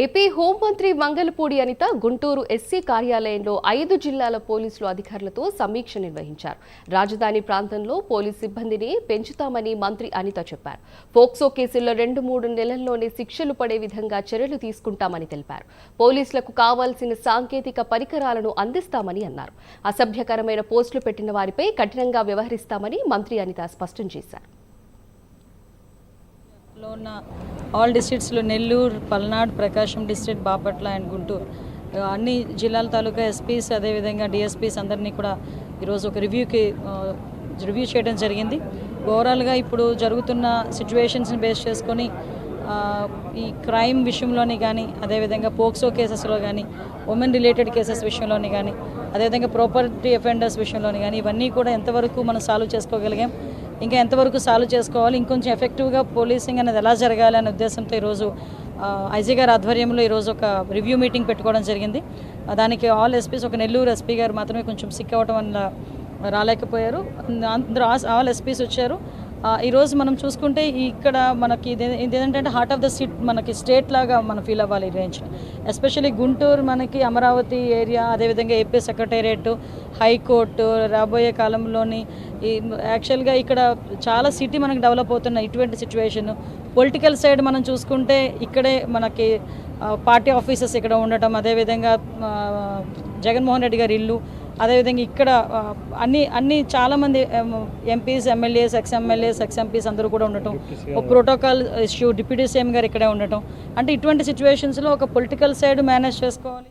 AP హోంమంత్రి Mangalapudi Anitha Guntur SC కార్యాలయంలో ఐదు జిల్లాల పోలీసులు అధికారులతో సమీక్ష నిర్వహించారు. రాజధాని ప్రాంతంలో పోలీస్ సిబ్బందిని పెంచుతామని మంత్రి అనిత చెప్పారు. పోక్సో కేసుల్లో రెండు మూడు నెలల్లోనే శిక్షలు పడే విధంగా చర్యలు తీసుకుంటామని తెలిపారు. పోలీసులకు కావాల్సిన సాంకేతిక పరికరాలను అందిస్తామని అన్నారు. అసభ్యకరమైన పోస్టులు పెట్టిన వారిపై కఠినంగా వ్యవహరిస్తామని మంత్రి అనిత స్పష్టం చేశారు. లో ఉన్న ఆల్ డిస్ట్రిక్ట్స్లో నెల్లూరు పల్నాడు ప్రకాశం డిస్ట్రిక్ట్ బాపట్ల అండ్ గుంటూరు. అన్ని జిల్లాల తాలూకా ఎస్పీస్ అదేవిధంగా డిఎస్పీస్ అందరినీ కూడా ఈరోజు ఒక రివ్యూకి రివ్యూ చేయడం జరిగింది. ఓవరాల్గా ఇప్పుడు జరుగుతున్న సిచ్యువేషన్స్ని బేస్ చేసుకొని ఈ క్రైమ్ విషయంలోని కానీ అదేవిధంగా పోక్సో కేసెస్లో కానీ ఉమెన్ రిలేటెడ్ కేసెస్ విషయంలోని కానీ అదేవిధంగా ప్రాపర్టీ అఫెండర్స్ విషయంలోని కానీ ఇవన్నీ కూడా ఎంతవరకు మనం సాల్వ్ చేసుకోగలిగాం? ఇంకా ఎంతవరకు సాల్వ్ చేసుకోవాలి ఇంకొంచెం ఎఫెక్టివ్గా పోలీసింగ్ అనేది ఎలా జరగాలి అనే ఉద్దేశంతో ఈరోజు ఐజీ గారి ఆధ్వర్యంలో ఈరోజు ఒక రివ్యూ మీటింగ్ పెట్టుకోవడం జరిగింది. దానికి ఆల్ ఎస్పీస్ ఒక నెల్లూరు ఎస్పీ గారు మాత్రమే కొంచెం సిక్ అవ్వడం వల్ల రాలేకపోయారు. అందరూ ఆల్ ఎస్పీస్ వచ్చారు. ఈరోజు మనం చూసుకుంటే ఇక్కడ మనకి ఇది ఏంటంటే హార్ట్ ఆఫ్ ద సిట్ మనకి స్టేట్ లాగా మనం ఫీల్ అవ్వాలి ఈ రేంజ్ ఎస్పెషల్లీ గుంటూరు మనకి అమరావతి ఏరియా అదేవిధంగా ఏపీ సెక్రటేరియట్ హైకోర్టు రాబోయే కాలంలోని ఈ యాక్చువల్గా ఇక్కడ చాలా సిటీ మనకి డెవలప్ అవుతున్న ఇటువంటి సిచ్యువేషన్ పొలిటికల్ సైడ్ మనం చూసుకుంటే ఇక్కడే మనకి పార్టీ ఆఫీసెస్ ఇక్కడ ఉండటం అదేవిధంగా జగన్మోహన్ రెడ్డి గారి ఇల్లు అదేవిధంగా ఇక్కడ అన్ని అన్ని చాలామంది MPs MLAs ex MLAs ex MPs అందరూ కూడా ఉండటం. ఒక ప్రోటోకాల్ ఇష్యూ డిప్యూటీ సీఎం గారు ఇక్కడే ఉండటం. అంటే ఇటువంటి సిచ్యువేషన్స్లో ఒక పొలిటికల్ సైడ్ మేనేజ్ చేసుకోవాలి.